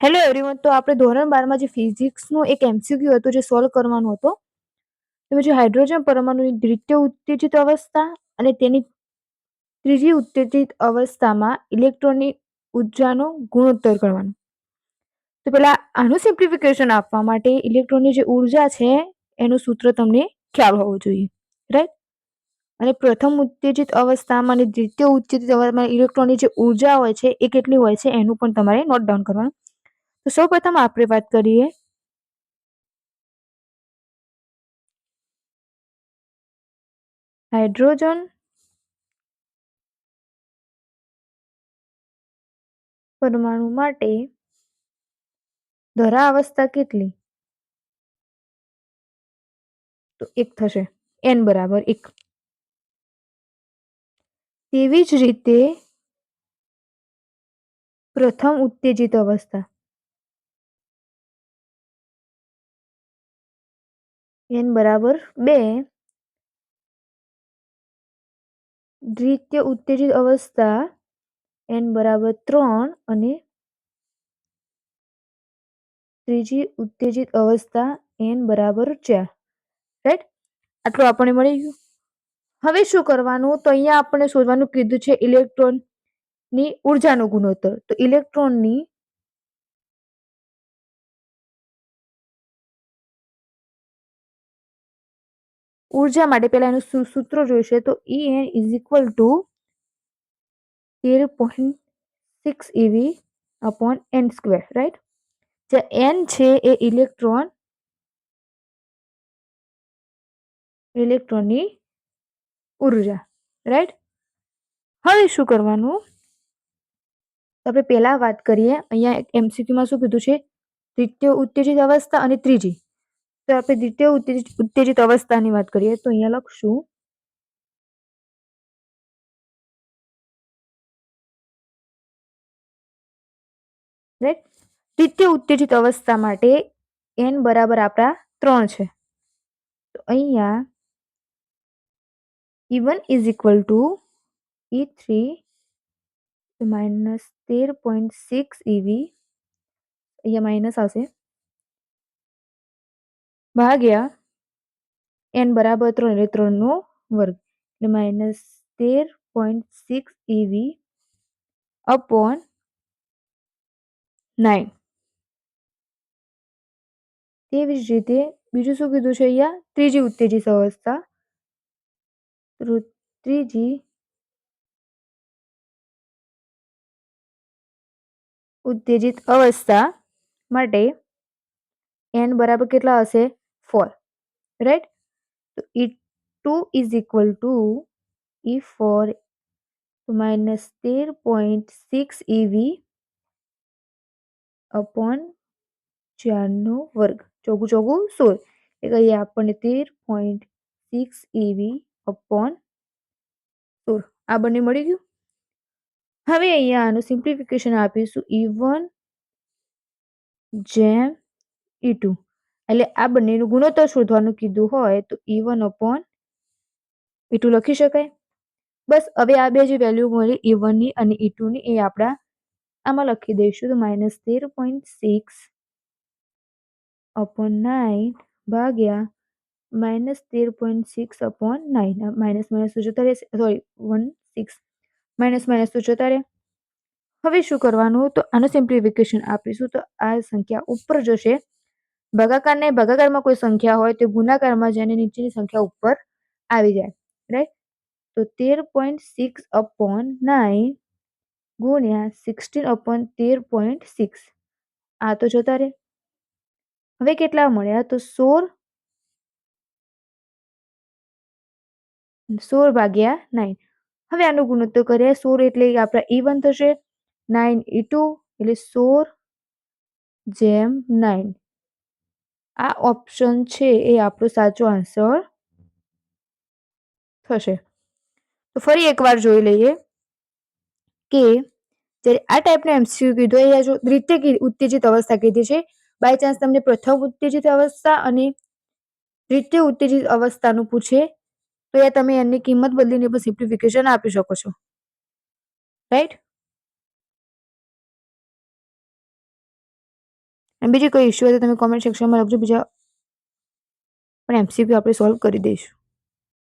Hello everyone તો આપણે ધોરણ બારમાં જે ફિઝિક્સનું એક એમસીક્યુ હતું જે સોલ્વ કરવાનું હતો, તેમાં જે હાઇડ્રોજન પરમાણુની દ્વિતીય ઉત્તેજિત અવસ્થા અને તેની ત્રીજી ઉત્તેજિત અવસ્થામાં ઇલેક્ટ્રોનની ઉર્જાનો ગુણોત્તર કરવાનો. તો પહેલાં આનું સિમ્પ્લિફિકેશન આપવા માટે ઇલેક્ટ્રોનની જે ઊર્જા છે, એનું સૂત્ર તમને ખ્યાલ હોવો જોઈએ રાઈટ અને પ્રથમ ઉત્તેજિત અવસ્થામાં અને દ્વિતીય ઉત્તેજિત અવસ્થામાં ઇલેક્ટ્રોનની જે ઊર્જા હોય છે, એ કેટલી હોય છે, એનું પણ તમારે નોટ ડાઉન કરવાનું. તો સૌપ્રથમ આપણે વાત કરીએ. હાઇડ્રોજન પરમાણુ માટે ધરા અવસ્થા કેટલી? તો એક થશે. એન બરાબર એક. તેવી જ રીતે પ્રથમ ઉત્તેજિત અવસ્થા. એન બરાબર બે દ્વિતીય ઉત્તેજિત અવસ્થા એન બરાબર ત્રણ અને ત્રીજી ઉત્તેજિત અવસ્થા એન બરાબર ચાર. રાઈટ આટલું આપણને મળી ગયું. હવે શું કરવાનું? તો અહીંયા આપણે શોધવાનું કીધું છે ઇલેક્ટ્રોનની ઉર્જાનો ગુણોત્તર. તો ઇલેક્ટ્રોનની ઊર્જા માટે પહેલા એનું સૂત્ર જોઈશે તો E N is equal to તેર point six eV upon N square right જે એન છે એ ઇલેક્ટ્રોન ઇલેક્ટ્રોનની ઊર્જા રાઈટ હવે શું કરવાનું? આપણે પહેલા વાત કરીએ, અહીંયા એમસીક્યુમાં શું કીધું છે? દ્વિતીય ઉત્તેજિત અવસ્થા અને ત્રીજી. તો આપણે દ્વિતીય ઉત્તેજિત ઉત્તેજિત અવસ્થાની વાત કરીએ તો અહીંયા લખશું. રાઈટ દ્વિતીય ઉત્તેજિત અવસ્થા માટે એન બરાબર આપણા ત્રણ છે. તો અહીંયા E one is equal to E three minus તેર પોઈન્ટ સિક્સ ઈવી અહીંયા માઇનસ આવશે. ભાગ્યા એન બરાબર ત્રણ એટલે વર્ગ એટલે માઇનસ તેર point six eV upon nine તેવી જ રીતે બીજું શું કીધું છે અહીંયા? ત્રીજી ઉત્તેજિત અવસ્થા ત્રીજી ઉત્તેજિત અવસ્થા માટે એન બરાબર કેટલા હશે? Four, right? Equal to E four minus તેર પોઈન્ટ સિક્સ ઈવી અપોન ચારનો વર્ગ. ચોગુ ચોગુ, સોળ. એ કહીએ આપણને તેર પોઈન્ટ સિક્સ ઈવી અપોન સોળ. આ બંને મળી ગયું? હવે અહીંયા આનું સિમ્પ્લિફિકેશન આપીશું. ઈ વન, જેમ, ઈ ટુ. એટલે આ બંનેનું ગુણોત્તર શોધવાનું કીધું હોય તો E one upon E two લખી શકાય. બસ હવે આ બે જે વેલ્યુ મળી ઈ વનની અને ઈ ટુની એ આપણા આમાં લખી દઈશું. તો માઇનસ તેર પોઈન્ટ સિક્સ અપોન નાઇન ભાગ્યા માઇનસ તેર point six upon nine minus minus તો જતા રહેશે. Sorry one six minus minus તો જતા રહે. હવે શું કરવાનું? તો આનું સિમ્પ્લિફિકેશન આપીશું. તો આ સંખ્યા ઉપર જશે. ભાગાકારને ભાગાકારમાં કોઈ સંખ્યા હોય તો ગુણાકારમાં જેની નીચેની સંખ્યા ઉપર આવી જાય. રાઈટ તો તેર પોઈન્ટ સિક્સ અપોન નાઇન ગુણ્યા સિક્સટીન અપોન તેર પોઈન્ટ સિક્સ આ તો જોતા રહે. હવે કેટલા મળ્યા? તો સોળ સોળ ભાગ્યા નાઇન હવે આનું ગુણોત્તર કરીએ. સોળ એટલે આપણા ઈ વન થશે. નાઇન ઈ ટુ એટલે સોળ જેમ નાઇન આ ઓપ્શન છે એ આપણો સાચો આન્સર થશે. તો ફરી એકવાર જોઈ લઈએ કે જ્યારે આ ટાઈપનો એમસીક્યુ કીધો એ જો દ્વિતીય ઉત્તેજિત અવસ્થા કીધી છે બાય ચાન્સ તમને પ્રથમ ઉત્તેજિત અવસ્થા અને દ્વિતીય ઉત્તેજિત અવસ્થાનું પૂછે, તો એ તમે એની કિંમત બદલીને પણ સિમ્પ્લિફિકેશન આપી શકો છો. રાઈટ અને બીજી કોઈ ઇશ્યુ હોય તો તમે કોમેન્ટ સેક્શનમાં લખજો, બીજા પણ એમસીક્યુ આપણે સોલ્વ કરી દઈશું.